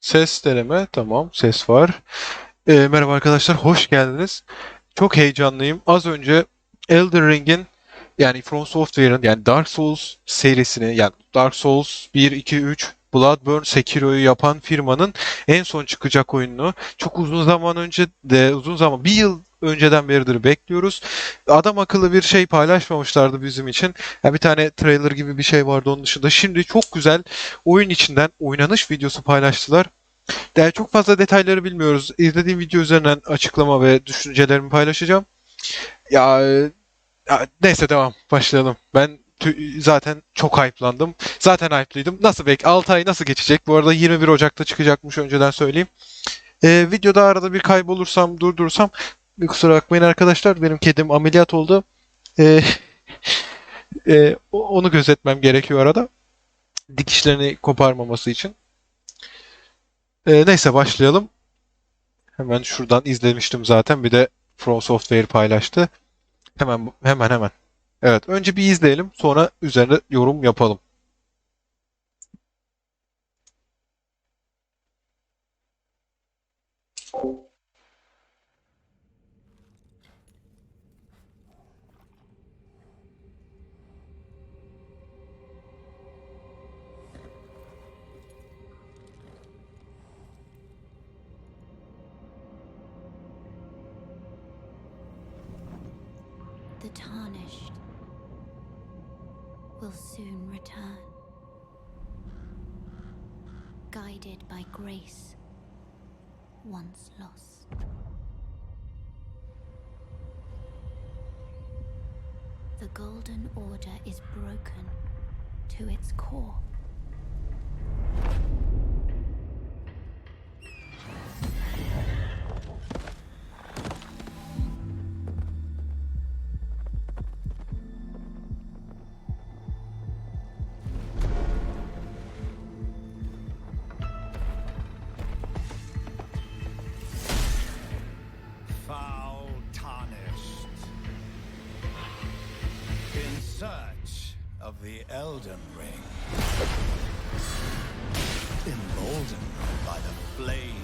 Ses deneme. Tamam, ses var. Ee, merhaba arkadaşlar, hoş geldiniz. Çok heyecanlıyım. Az önce Elden Ring'in yani From Software'ın yani Dark Souls serisini yani Dark Souls 1, 2, 3, Bloodborne, Sekiro'yu yapan firmanın en son çıkacak oyununu çok uzun zaman önce de uzun zaman bir yıl önceden beridir bekliyoruz. Adam akıllı bir şey paylaşmamışlardı bizim için. Yani bir tane trailer gibi bir şey vardı onun dışında. Şimdi çok güzel oyun içinden oynanış videosu paylaştılar. Yani çok fazla detayları bilmiyoruz. İzlediğim video üzerinden açıklama ve düşüncelerimi paylaşacağım. Ya, ya neyse devam. Başlayalım. Ben zaten çok hype'landım. Zaten hype'lıydım. Nasıl bek 6 ay nasıl geçecek? Bu arada 21 Ocak'ta çıkacakmış önceden söyleyeyim. Ee, videoda arada bir kaybolursam, durdurursam bir kusura bakmayın arkadaşlar. Benim kedim ameliyat oldu. E, o- onu gözetmem gerekiyor arada. Dikişlerini koparmaması için. Ee, neyse başlayalım. Hemen şuradan izlemiştim zaten. Bir de From Software paylaştı. Hemen hemen hemen. Evet, önce bir izleyelim, sonra üzerine yorum yapalım. The tarnished will soon return, guided by grace once lost. The Golden Order is broken to its core. Elden Ring. Emboldened by the flame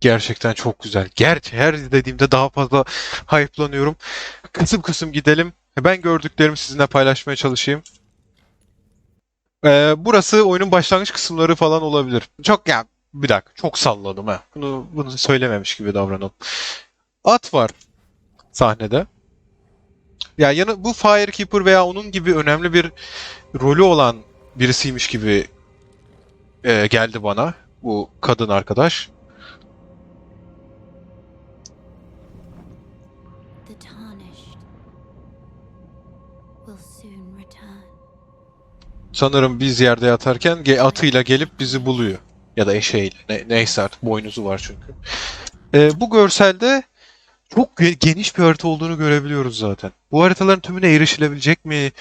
Gerçekten çok güzel. Gerçi her izlediğimde daha fazla hype'lanıyorum. Kısım kısım gidelim. Ben gördüklerimi sizinle paylaşmaya çalışayım. Ee, burası oyunun başlangıç kısımları falan olabilir. Çok ya bir dakika çok salladım ha. Bunu bunu söylememiş gibi davranalım. At var sahnede. Ya yanı bu Firekeeper veya onun gibi önemli bir rolü olan birisiymiş gibi e, geldi bana bu kadın arkadaş. Sanırım biz yerde yatarken atıyla gelip bizi buluyor. Ya da eşeğiyle. Ne- neyse artık boynuzu var çünkü. E, bu görselde çok ge- geniş bir harita olduğunu görebiliyoruz zaten. Bu haritaların tümüne erişilebilecek mi?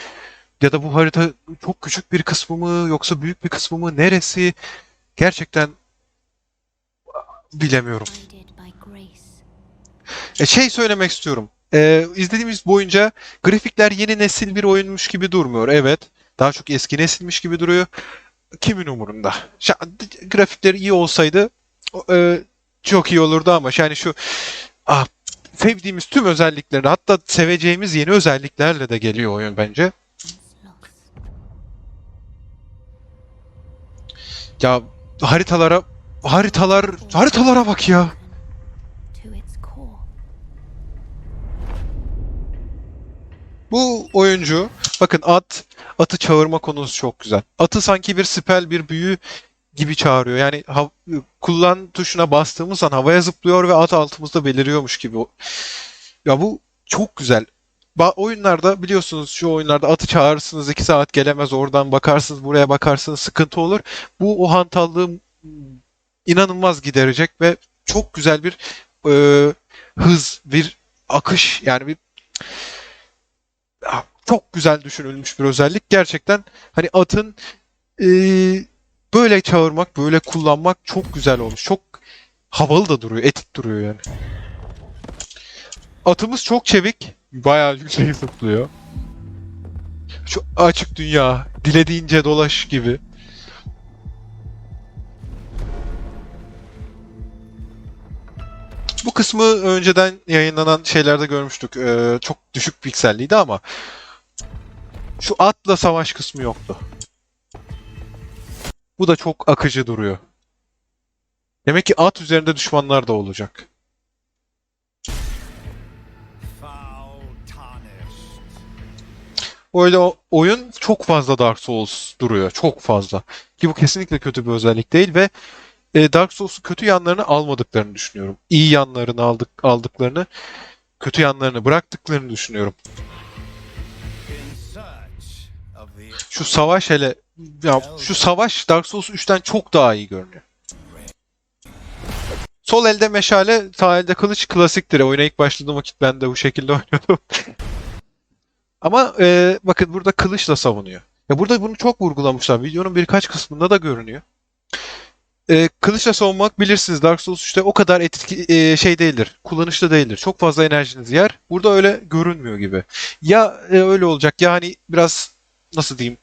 Ya da bu harita çok küçük bir kısmı mı yoksa büyük bir kısmı mı? Neresi? Gerçekten bilemiyorum. E, şey söylemek istiyorum. E, izlediğimiz boyunca grafikler yeni nesil bir oyunmuş gibi durmuyor. Evet. Daha çok eski nesilmiş gibi duruyor. Kimin umurunda? Şa- grafikleri iyi olsaydı e, çok iyi olurdu ama yani şu ah, sevdiğimiz tüm özelliklerini hatta seveceğimiz yeni özelliklerle de geliyor oyun bence. Ya haritalara haritalar haritalara bak ya. Bu oyuncu bakın at atı çağırma konusu çok güzel. Atı sanki bir spell bir büyü gibi çağırıyor. Yani kullan tuşuna bastığımız an havaya zıplıyor ve at altımızda beliriyormuş gibi. Ya bu çok güzel. Ba- oyunlarda biliyorsunuz şu oyunlarda atı çağırırsınız 2 saat gelemez oradan bakarsınız buraya bakarsınız sıkıntı olur. Bu o hantallığı inanılmaz giderecek ve çok güzel bir e, hız, bir akış yani bir çok güzel düşünülmüş bir özellik. Gerçekten hani atın e, böyle çağırmak, böyle kullanmak çok güzel olmuş. Çok havalı da duruyor, etik duruyor yani. Atımız çok çevik. Bayağı yüksek zıplıyor. Şu açık dünya, dilediğince dolaş gibi. Bu kısmı önceden yayınlanan şeylerde görmüştük. Ee, çok düşük pikselliydi ama şu atla savaş kısmı yoktu. Bu da çok akıcı duruyor. Demek ki at üzerinde düşmanlar da olacak. Öyle o- oyun çok fazla Dark Souls duruyor. Çok fazla. Ki bu kesinlikle kötü bir özellik değil ve e, Dark Souls'un kötü yanlarını almadıklarını düşünüyorum. İyi yanlarını aldık aldıklarını, kötü yanlarını bıraktıklarını düşünüyorum. Şu savaş hele ya şu savaş Dark Souls 3'ten çok daha iyi görünüyor. Sol elde meşale, sağ elde kılıç klasiktir. Oyuna ilk başladığım vakit ben de bu şekilde oynuyordum. Ama e, bakın burada kılıçla savunuyor. Ya burada bunu çok vurgulamışlar. Videonun birkaç kısmında da görünüyor. E, kılıçla savunmak bilirsiniz Dark Souls 3'te o kadar etki e, şey değildir. Kullanışlı değildir. Çok fazla enerjiniz yer. Burada öyle görünmüyor gibi. Ya e, öyle olacak ya hani biraz nasıl diyeyim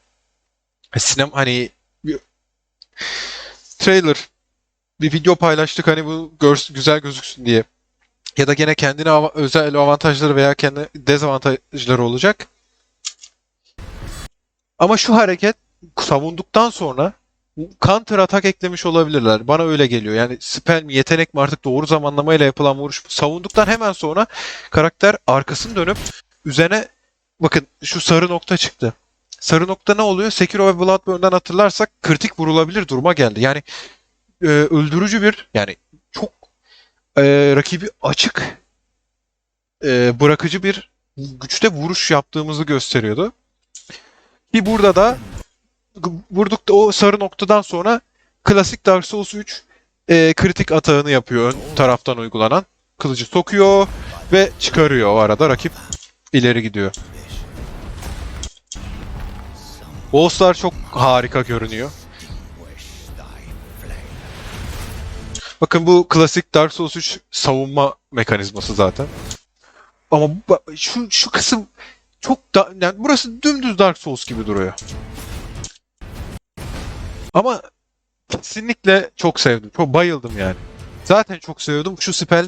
sinem hani trailer bir video paylaştık hani bu görs güzel gözüksün diye. Ya da gene kendine ava- özel avantajları veya kendi dezavantajları olacak. Ama şu hareket savunduktan sonra counter atak eklemiş olabilirler. Bana öyle geliyor. Yani spell mi yetenek mi artık doğru zamanlamayla yapılan vuruş. Savunduktan hemen sonra karakter arkasını dönüp üzerine bakın şu sarı nokta çıktı. Sarı nokta ne oluyor? Sekiro ve Bloodborne'dan hatırlarsak kritik vurulabilir duruma geldi. Yani e, öldürücü bir yani çok e, rakibi açık e, bırakıcı bir güçte vuruş yaptığımızı gösteriyordu. Ki burada da vurduk da o sarı noktadan sonra klasik Dark Souls 3 e, kritik atağını yapıyor ön taraftan uygulanan. Kılıcı sokuyor ve çıkarıyor o arada rakip ileri gidiyor. Bosslar çok harika görünüyor. Bakın bu klasik Dark Souls 3 savunma mekanizması zaten. Ama şu şu kısım çok da yani burası dümdüz Dark Souls gibi duruyor. Ama kesinlikle çok sevdim. Çok bayıldım yani. Zaten çok seviyordum. Şu spell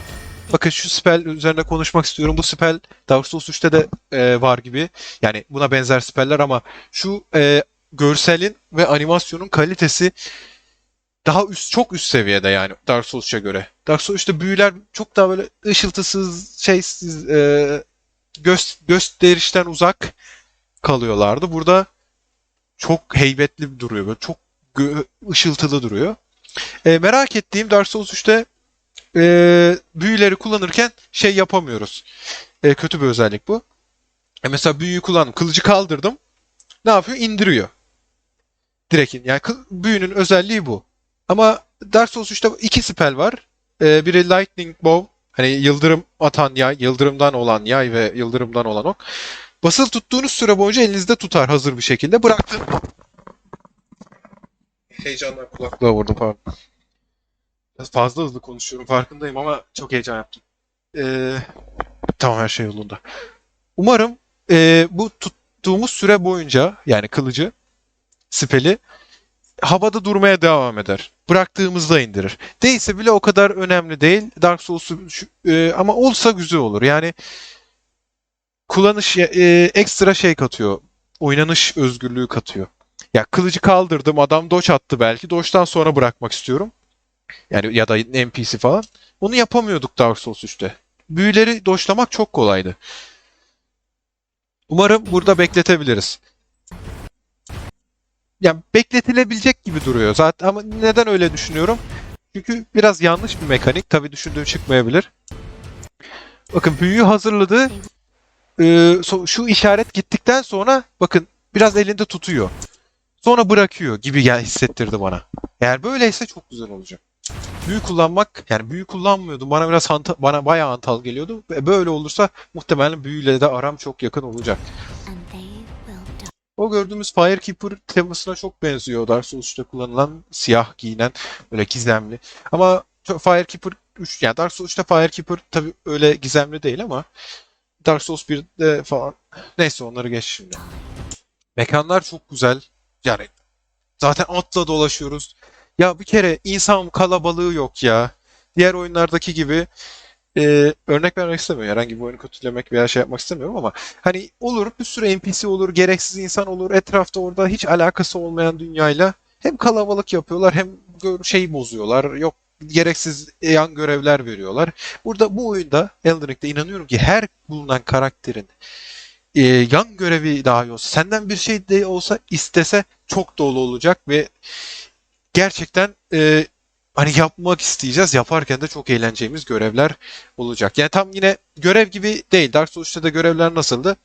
bakın şu spell üzerine konuşmak istiyorum. Bu spell Dark Souls 3'te de e, var gibi. Yani buna benzer speller ama şu e, görselin ve animasyonun kalitesi daha üst çok üst seviyede yani Dark Souls'a göre. Dark Souls 3'te büyüler çok daha böyle ışıltısız, şeysiz, e, göz, gösterişten uzak kalıyorlardı. Burada çok heybetli duruyor. Böyle çok ışıltılı duruyor. E, merak ettiğim Dark Souls 3'te e, büyüleri kullanırken şey yapamıyoruz. E, kötü bir özellik bu. E, mesela büyüyü kullandım. Kılıcı kaldırdım. Ne yapıyor? İndiriyor. Direkt in- yani büyünün özelliği bu. Ama Dark Souls 3'te iki spell var. Ee, biri Lightning Bow. Hani yıldırım atan yay, yıldırımdan olan yay ve yıldırımdan olan ok. Basılı tuttuğunuz süre boyunca elinizde tutar hazır bir şekilde. Bıraktın. Heyecandan kulaklığa vurdum pardon. Fazla hızlı konuşuyorum farkındayım ama çok heyecan yaptım. Ee, tamam her şey yolunda. Umarım e, bu tuttuğumuz süre boyunca yani kılıcı, speli havada durmaya devam eder. Bıraktığımızda indirir. Değilse bile o kadar önemli değil. Dark Souls'u e, ama olsa güzel olur. Yani kullanış e, ekstra şey katıyor. Oynanış özgürlüğü katıyor. Ya kılıcı kaldırdım, adam dodge attı belki. Dodge'dan sonra bırakmak istiyorum. Yani ya da NPC falan. Onu yapamıyorduk Dark Souls 3'te. Büyüleri dodge'lamak çok kolaydı. Umarım burada bekletebiliriz. Yani bekletilebilecek gibi duruyor zaten ama neden öyle düşünüyorum? Çünkü biraz yanlış bir mekanik. Tabii düşündüğüm çıkmayabilir. Bakın büyüyü hazırladı. Ee, so- şu işaret gittikten sonra bakın biraz elinde tutuyor. Sonra bırakıyor gibi gel hissettirdi bana. Eğer böyleyse çok güzel olacak. Büyü kullanmak yani büyü kullanmıyordum. Bana biraz hanta- bana bayağı antal geliyordu. Ve böyle olursa muhtemelen büyüyle de aram çok yakın olacak. O gördüğümüz Firekeeper temasına çok benziyor. Dark Souls 3'te kullanılan siyah giyinen böyle gizemli. Ama Firekeeper 3 yani Dark Souls 3'te Firekeeper tabii öyle gizemli değil ama Dark Souls 1'de falan neyse onları geç şimdi. Mekanlar çok güzel. Yani zaten atla dolaşıyoruz. Ya bir kere insan kalabalığı yok ya. Diğer oyunlardaki gibi e, örnek vermek istemiyorum. Herhangi bir oyunu kötülemek veya şey yapmak istemiyorum ama hani olur bir sürü NPC olur, gereksiz insan olur. Etrafta orada hiç alakası olmayan dünyayla hem kalabalık yapıyorlar hem şey bozuyorlar. Yok gereksiz yan görevler veriyorlar. Burada bu oyunda Elden Ring'de inanıyorum ki her bulunan karakterin e, yan görevi dahi olsa, senden bir şey de olsa istese çok dolu olacak ve gerçekten e, hani yapmak isteyeceğiz. Yaparken de çok eğleneceğimiz görevler olacak. Yani tam yine görev gibi değil. Dark Souls'ta da görevler nasıldı?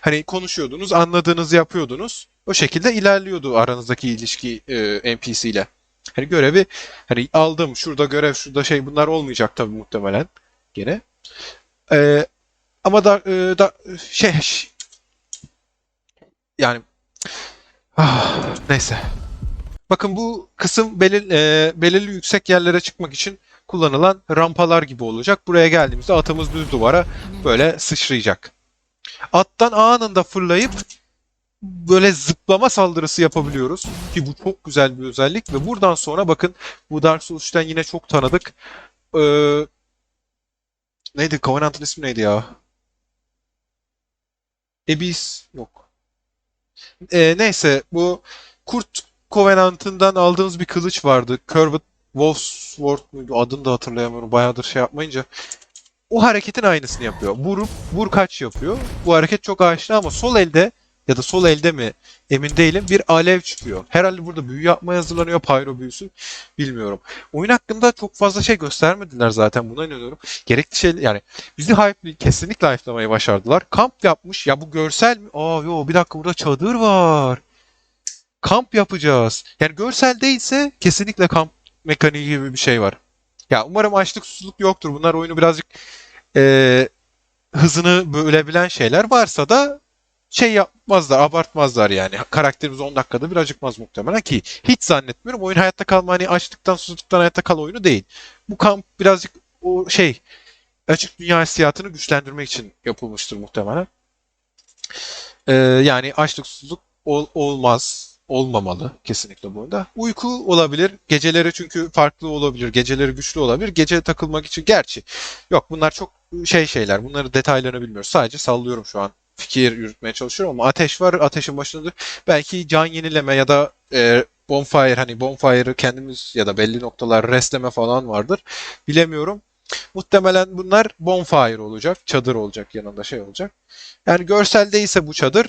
Hani konuşuyordunuz, anladığınızı yapıyordunuz. O şekilde ilerliyordu aranızdaki ilişki e, NPC ile. Hani görevi hani aldım şurada görev şurada şey bunlar olmayacak tabii muhtemelen gene. E, ama da, e, da şey yani ah, neyse. Bakın bu kısım belir, e, belirli yüksek yerlere çıkmak için kullanılan rampalar gibi olacak. Buraya geldiğimizde atımız düz duvara böyle sıçrayacak. Attan anında fırlayıp böyle zıplama saldırısı yapabiliyoruz. Ki bu çok güzel bir özellik ve buradan sonra bakın bu Dark Souls'ten yine çok tanıdık. Ee, neydi? Covenant'ın ismi neydi ya? Abyss yok. Ee, neyse bu Kurt Covenant'ından aldığımız bir kılıç vardı. Curved Wolfsword muydu? Adını da hatırlayamıyorum. Bayağıdır şey yapmayınca. O hareketin aynısını yapıyor. Vurup vur kaç yapıyor. Bu hareket çok aşina ama sol elde ya da sol elde mi emin değilim bir alev çıkıyor. Herhalde burada büyü yapmaya hazırlanıyor pyro büyüsü. Bilmiyorum. Oyun hakkında çok fazla şey göstermediler zaten buna inanıyorum. Gerekli şey yani bizi hype kesinlikle hype'lamayı başardılar. Kamp yapmış. Ya bu görsel mi? Aa yo bir dakika burada çadır var. Kamp yapacağız. Yani görsel değilse kesinlikle kamp mekaniği gibi bir şey var. Ya umarım açlık susuzluk yoktur. Bunlar oyunu birazcık eee, hızını bölebilen şeyler varsa da şey yapmazlar, abartmazlar yani. Karakterimiz 10 dakikada bir acıkmaz muhtemelen ki hiç zannetmiyorum. Oyun hayatta kalma hani açlıktan susuzluktan hayatta kal oyunu değil. Bu kamp birazcık o şey açık dünya hissiyatını güçlendirmek için yapılmıştır muhtemelen. Ee, yani açlık susuzluk ol- olmaz. Olmamalı kesinlikle bu oyunda. Uyku olabilir. Geceleri çünkü farklı olabilir. Geceleri güçlü olabilir. Gece takılmak için gerçi. Yok bunlar çok şey şeyler. Bunları detaylarını bilmiyoruz. Sadece sallıyorum şu an. Fikir yürütmeye çalışıyorum ama ateş var. Ateşin başında belki can yenileme ya da e, bonfire hani bonfire'ı kendimiz ya da belli noktalar restleme falan vardır. Bilemiyorum. Muhtemelen bunlar bonfire olacak. Çadır olacak yanında şey olacak. Yani görsel değilse bu çadır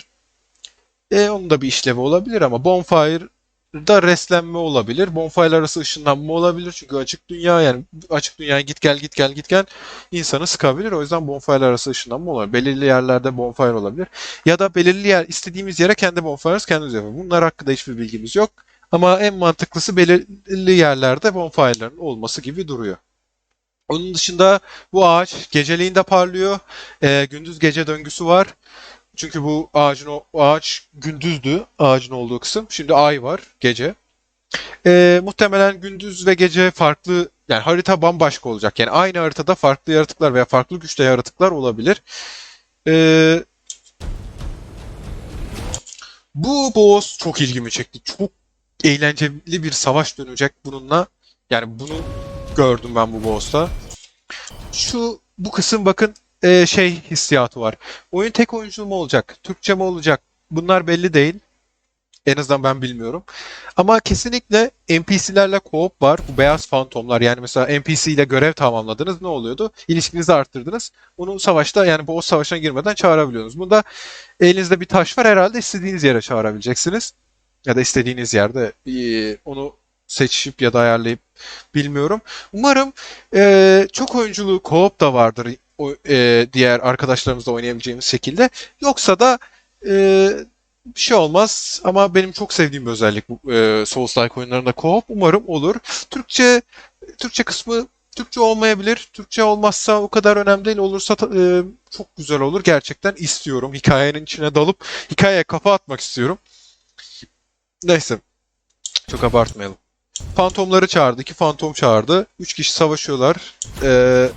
e, onun da bir işlevi olabilir ama Bonfire'da reslenme olabilir. Bonfire arası ışınlanma olabilir. Çünkü açık dünya yani açık dünya git gel git gel git gel insanı sıkabilir. O yüzden Bonfire arası ışınlanma olabilir. Belirli yerlerde Bonfire olabilir. Ya da belirli yer istediğimiz yere kendi Bonfire'ımız kendimiz yapalım. Bunlar hakkında hiçbir bilgimiz yok. Ama en mantıklısı belirli yerlerde Bonfire'ların olması gibi duruyor. Onun dışında bu ağaç geceliğin de parlıyor. Ee, gündüz gece döngüsü var. Çünkü bu ağacın o ağaç gündüzdü ağacın olduğu kısım. Şimdi ay var gece. Ee, muhtemelen gündüz ve gece farklı yani harita bambaşka olacak. Yani aynı haritada farklı yaratıklar veya farklı güçte yaratıklar olabilir. Ee, bu boss çok ilgimi çekti. Çok eğlenceli bir savaş dönecek bununla. Yani bunu gördüm ben bu boss'ta. Şu bu kısım bakın e, şey hissiyatı var. Oyun tek oyunculu mu olacak? Türkçe mi olacak? Bunlar belli değil. En azından ben bilmiyorum. Ama kesinlikle NPC'lerle co-op var. Bu beyaz fantomlar yani mesela NPC ile görev tamamladınız ne oluyordu? İlişkinizi arttırdınız. Onu savaşta yani bu o savaşa girmeden çağırabiliyorsunuz. Bunda elinizde bir taş var herhalde istediğiniz yere çağırabileceksiniz. Ya da istediğiniz yerde e, onu seçip ya da ayarlayıp bilmiyorum. Umarım e, çok oyunculu co-op da vardır o, e, diğer arkadaşlarımızla oynayabileceğimiz şekilde. Yoksa da e, bir şey olmaz ama benim çok sevdiğim bir özellik bu e, Souls-like oyunlarında co-op. Umarım olur. Türkçe Türkçe kısmı Türkçe olmayabilir. Türkçe olmazsa o kadar önemli değil. Olursa e, çok güzel olur. Gerçekten istiyorum. Hikayenin içine dalıp hikayeye kafa atmak istiyorum. Neyse. Çok abartmayalım. Fantomları çağırdı. iki fantom çağırdı. Üç kişi savaşıyorlar. Ee,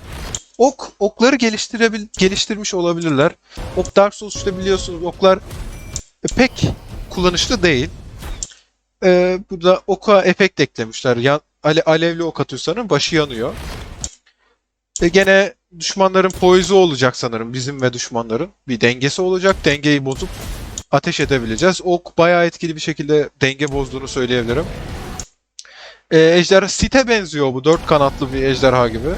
ok, okları geliştirebil geliştirmiş olabilirler. Ok Dark Souls işte biliyorsunuz oklar pek kullanışlı değil. Ee, burada oka efekt eklemişler. Ya, ale, alevli ok atıyor sanırım. Başı yanıyor. E gene düşmanların poizu olacak sanırım. Bizim ve düşmanların. Bir dengesi olacak. Dengeyi bozup ateş edebileceğiz. Ok bayağı etkili bir şekilde denge bozduğunu söyleyebilirim. Ee, ejderha Sith'e benziyor bu. Dört kanatlı bir ejderha gibi.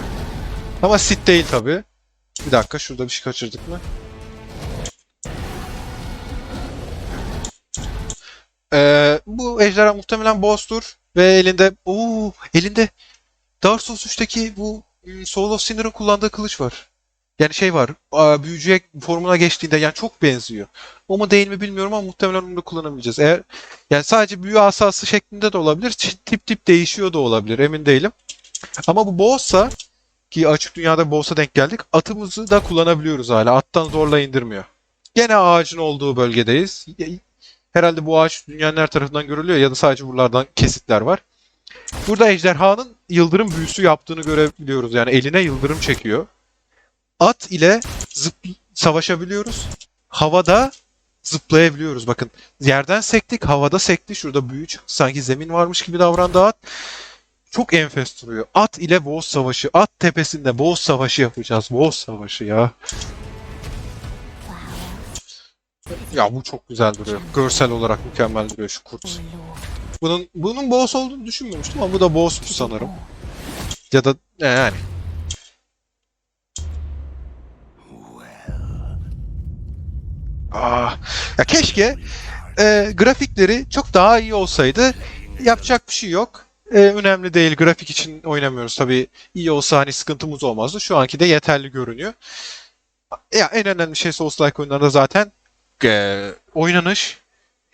Ama Sith değil tabi. Bir dakika şurada bir şey kaçırdık mı? Ee, bu ejderha muhtemelen boss'tur. Ve elinde... Oo, elinde Dark Souls 3'teki bu hmm, Soul of Sinner'ın kullandığı kılıç var. Yani şey var. Büyücüye formuna geçtiğinde yani çok benziyor. O mu değil mi bilmiyorum ama muhtemelen onu da kullanabileceğiz. Eğer yani sadece büyü asası şeklinde de olabilir. Tip tip değişiyor da olabilir. Emin değilim. Ama bu boss'a ki açık dünyada boss'a denk geldik. Atımızı da kullanabiliyoruz hala. Attan zorla indirmiyor. Gene ağacın olduğu bölgedeyiz. Herhalde bu ağaç dünyanın her tarafından görülüyor ya da sadece buralardan kesitler var. Burada ejderhanın yıldırım büyüsü yaptığını görebiliyoruz. Yani eline yıldırım çekiyor. At ile zıp savaşabiliyoruz. Havada zıplayabiliyoruz. Bakın yerden sektik, havada sekti. Şurada büyük sanki zemin varmış gibi davrandı at. Çok enfes duruyor. At ile boss savaşı. At tepesinde boss savaşı yapacağız. Boss savaşı ya. Ya bu çok güzel duruyor. Görsel olarak mükemmel duruyor şu kurt. Bunun bunun boss olduğunu düşünmemiştim ama bu da boss'tu sanırım. Ya da yani. Aa, ya keşke e, grafikleri çok daha iyi olsaydı. Yapacak bir şey yok. E, önemli değil. Grafik için oynamıyoruz. Tabii iyi olsa hani sıkıntımız olmazdı. Şu anki de yeterli görünüyor. Ya en önemli şey Souls-like oyunlarda zaten e, oynanış,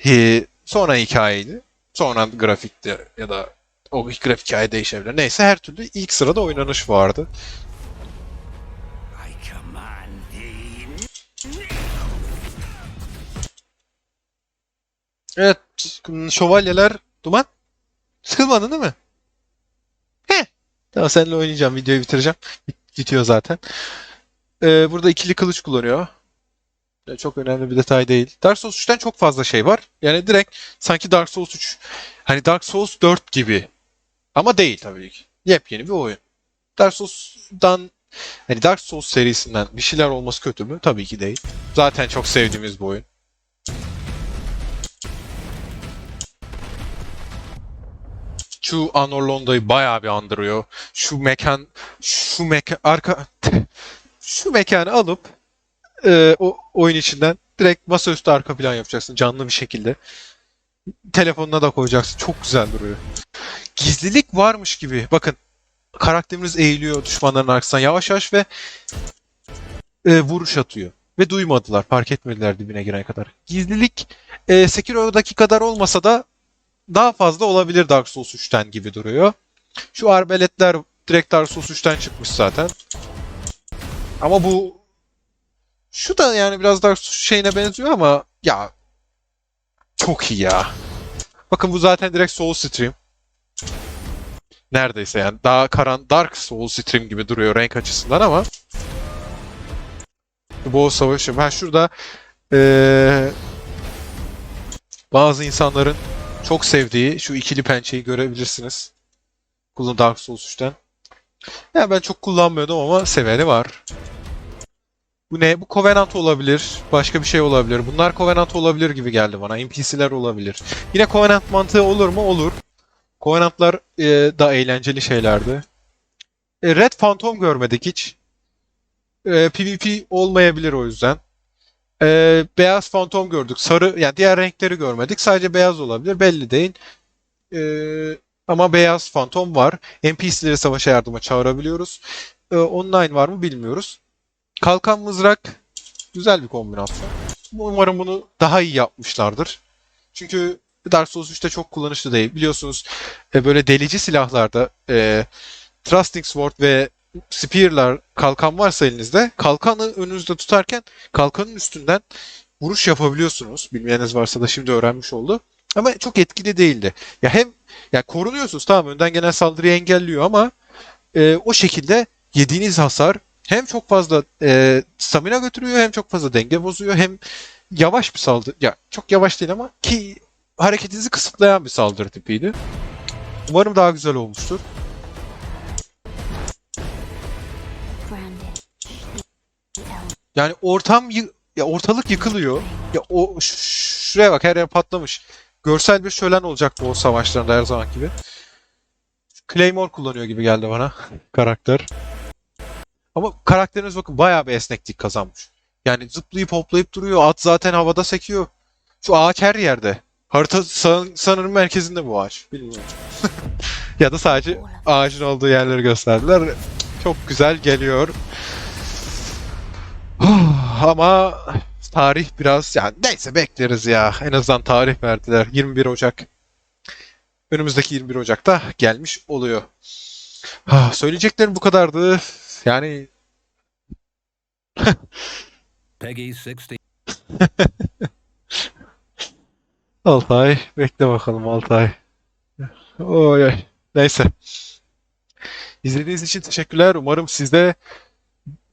e, sonra hikayeydi. Sonra grafikti ya da o grafik hikaye değişebilir. Neyse her türlü ilk sırada oynanış vardı. Evet, şövalyeler Duman. Sıkılmadın değil mi? He. Tamam seninle oynayacağım. Videoyu bitireceğim. Bit- Bitiyor zaten. Ee, burada ikili kılıç kullanıyor. Ya Çok önemli bir detay değil. Dark Souls 3'ten çok fazla şey var. Yani direkt sanki Dark Souls 3 hani Dark Souls 4 gibi. Ama değil tabii ki. Yepyeni bir oyun. Dark Souls'dan hani Dark Souls serisinden bir şeyler olması kötü mü? Tabii ki değil. Zaten çok sevdiğimiz bir oyun. Şu Anor Londo'yu bayağı bir andırıyor. Şu mekan, şu mekan, arka, şu mekanı alıp e, o oyun içinden direkt masaüstü arka plan yapacaksın canlı bir şekilde. Telefonuna da koyacaksın. Çok güzel duruyor. Gizlilik varmış gibi. Bakın karakterimiz eğiliyor düşmanların arkasından yavaş yavaş ve e, vuruş atıyor. Ve duymadılar, fark etmediler dibine girene kadar. Gizlilik e, Sekiro'daki kadar olmasa da daha fazla olabilir Dark Souls 3'ten gibi duruyor. Şu arbeletler direkt Dark Souls 3'ten çıkmış zaten. Ama bu şu da yani biraz Dark Souls şeyine benziyor ama ya çok iyi ya. Bakın bu zaten direkt Soul Stream. Neredeyse yani daha karan Dark Soul Stream gibi duruyor renk açısından ama bu savaşı ben şurada eee, bazı insanların çok sevdiği şu ikili pençeyi görebilirsiniz. Kullan Dark Souls 3'ten. Ya ben çok kullanmıyordum ama seveni var. Bu ne? Bu Covenant olabilir. Başka bir şey olabilir. Bunlar Covenant olabilir gibi geldi bana. NPC'ler olabilir. Yine Covenant mantığı olur mu? Olur. Covenant'lar e, da eğlenceli şeylerdi. E, Red Phantom görmedik hiç. E, PvP olmayabilir o yüzden. E, beyaz Phantom gördük. Sarı, yani diğer renkleri görmedik. Sadece beyaz olabilir. Belli değil. E, ama beyaz Phantom var. NPC'leri savaşa yardıma çağırabiliyoruz. E, online var mı bilmiyoruz. Kalkan mızrak güzel bir kombinasyon. Umarım bunu daha iyi yapmışlardır. Çünkü Dark Souls 3'te çok kullanışlı değil. Biliyorsunuz e, böyle delici silahlarda e, Thrusting Sword ve Spear'lar kalkan varsa elinizde kalkanı önünüzde tutarken kalkanın üstünden vuruş yapabiliyorsunuz. Bilmeyeniniz varsa da şimdi öğrenmiş oldu. Ama çok etkili değildi. Ya hem ya korunuyorsunuz tamam önden gelen saldırıyı engelliyor ama e, o şekilde yediğiniz hasar hem çok fazla e, stamina götürüyor hem çok fazla denge bozuyor hem yavaş bir saldırı ya çok yavaş değil ama ki hareketinizi kısıtlayan bir saldırı tipiydi. Umarım daha güzel olmuştur. Yani ortam ya ortalık yıkılıyor. Ya o şuraya bak her yer patlamış. Görsel bir şölen olacak bu o savaşlarında her zaman gibi. Claymore kullanıyor gibi geldi bana karakter. Ama karakteriniz bakın bayağı bir esneklik kazanmış. Yani zıplayıp hoplayıp duruyor. At zaten havada sekiyor. Şu ağaç her yerde. Harita san- sanırım merkezinde bu ağaç. Bilmiyorum. ya da sadece ağacın olduğu yerleri gösterdiler. Çok güzel geliyor. Ama tarih biraz yani neyse bekleriz ya. En azından tarih verdiler. 21 Ocak. Önümüzdeki 21 Ocak'ta gelmiş oluyor. Ah, söyleyeceklerim bu kadardı. Yani Peggy 16. Altay bekle bakalım Altay. Oy oy. Neyse. İzlediğiniz için teşekkürler. Umarım siz de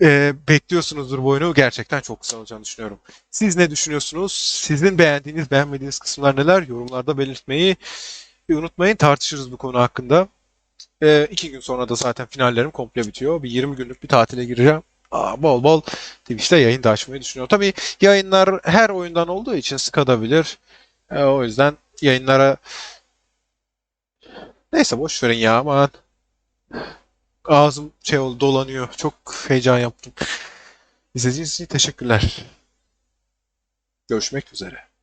e, bekliyorsunuzdur bu oyunu. Gerçekten çok güzel olacağını düşünüyorum. Siz ne düşünüyorsunuz? Sizin beğendiğiniz, beğenmediğiniz kısımlar neler? Yorumlarda belirtmeyi unutmayın. Tartışırız bu konu hakkında. E, iki gün sonra da zaten finallerim komple bitiyor. Bir 20 günlük bir tatile gireceğim. Aa, bol bol Twitch'te yayın da açmayı düşünüyorum. Tabii yayınlar her oyundan olduğu için sıkadabilir. E, o yüzden yayınlara neyse boş verin ya aman. Ağzım şey oldu dolanıyor. Çok heyecan yaptım. İzlediğiniz için teşekkürler. Görüşmek üzere.